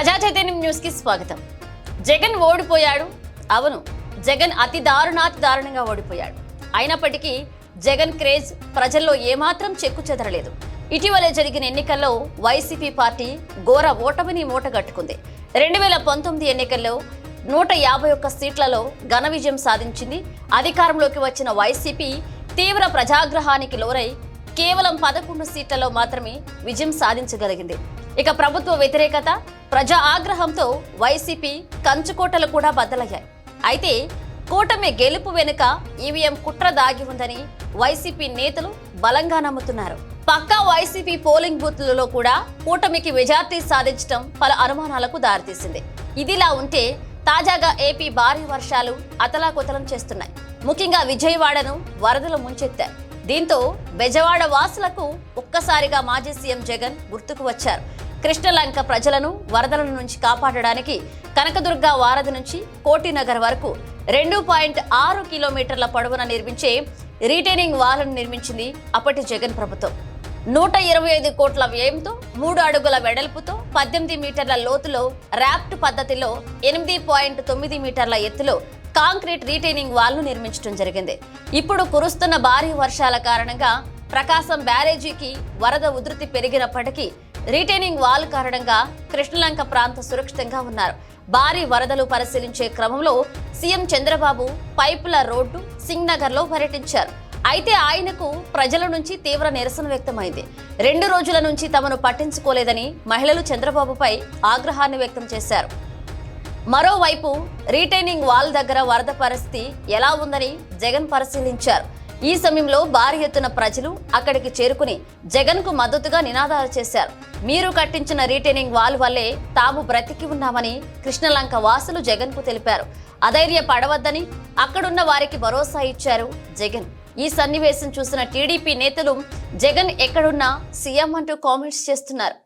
ప్రజా చైతన్యం న్యూస్కి స్వాగతం. జగన్ ఓడిపోయాడు. అవును జగన్ అతి దారుణాతి దారుణంగా ఓడిపోయాడు. అయినప్పటికీ జగన్ క్రేజ్ ప్రజల్లో ఏమాత్రం చెక్కు చెదరలేదు. ఇటీవలే జరిగిన ఎన్నికల్లో వైసీపీ పార్టీ ఘోర ఓటమిని మూటగట్టుకుంది. రెండు వేల పంతొమ్మిది ఎన్నికల్లో నూట యాభై ఒక్క సీట్లలో ఘన విజయం సాధించింది. అధికారంలోకి వచ్చిన వైసీపీ తీవ్ర ప్రజాగ్రహానికి లోరై కేవలం పదకొండు సీట్లలో మాత్రమే విజయం సాధించగలిగింది. ఇక ప్రభుత్వ వ్యతిరేకత ప్రజా ఆగ్రహంతో వైసీపీ కంచుకోటలు కూడా బద్దలయ్యాయి. అయితే కూటమి గెలుపు వెనుక ఈవీఎం కుట్ర దాగి ఉందని వైసీపీ నేతలు బలంగా నమ్ముతున్నారు. పక్కా వైసీపీ పోలింగ్ బూత్లలో కూడా కూటమికి మెజార్టీ సాధించడం పలు అనుమానాలకు దారితీసింది. ఇదిలా ఉంటే తాజాగా ఏపీ భారీ వర్షాలు అతలాకుతలం చేస్తున్నాయి. ముఖ్యంగా విజయవాడను వరదలు ముంచెత్తాయి. దీంతో బెజవాడ వాసులకు ఒక్కసారిగా మాజీ సీఎం జగన్ గుర్తుకు వచ్చారు. కృష్ణలంక ప్రజలను వరదల నుంచి కాపాడడానికి కనకదుర్గ వారధి నుంచి కోటినగర్ వరకు రెండు పాయింట్ ఆరు కిలోమీటర్ల పొడవున నిర్మించే రీటైనింగ్ వాల్ను నిర్మించింది అప్పటి జగన్ ప్రభుత్వం. నూట ఇరవై ఐదు కోట్ల వ్యయంతో మూడు అడుగుల వెడల్పుతో పద్దెనిమిది మీటర్ల లోతులో ర్యాప్ట్ పద్ధతిలో ఎనిమిది పాయింట్ తొమ్మిది మీటర్ల ఎత్తులో కాంక్రీట్ రీటైనింగ్ వాల్ను నిర్మించడం జరిగింది. ఇప్పుడు కురుస్తున్న భారీ వర్షాల కారణంగా ప్రకాశం బ్యారేజీకి వరద ఉధృతి పెరిగినప్పటికీ రీటైనింగ్ వాల్ కారణంగా కృష్ణలంక ప్రాంత సురక్షితంగా ఉన్నారు. భారీ వరదలు పరిశీలించే క్రమంలో సీఎం చంద్రబాబు పైపుల రోడ్డు సింగ్నగర్లో లో పర్యటించారు. అయితే ఆయనకు ప్రజల నుంచి తీవ్ర నిరసన వ్యక్తమైంది. రెండు రోజుల నుంచి తమను పట్టించుకోలేదని మహిళలు చంద్రబాబుపై ఆగ్రహాన్ని వ్యక్తం చేశారు. మరోవైపు రీటైనింగ్ వాల్ దగ్గర వరద పరిస్థితి ఎలా ఉందని జగన్ పరిశీలించారు. ఈ సమయంలో భారీ ఎత్తున ప్రజలు అక్కడికి చేరుకుని జగన్కు మద్దతుగా నినాదాలు చేశారు. మీరు కట్టించిన రీటైనింగ్ వాల్ వల్లే తాము బ్రతికి ఉన్నామని కృష్ణలంక వాసులు జగన్కు తెలిపారు. అధైర్య పడవద్దని అక్కడున్న వారికి భరోసా ఇచ్చారు జగన్. ఈ సన్నివేశం చూసిన టీడీపీ నేతలు జగన్ ఎక్కడున్నా సీఎం అంటూ కామెంట్స్ చేస్తున్నారు.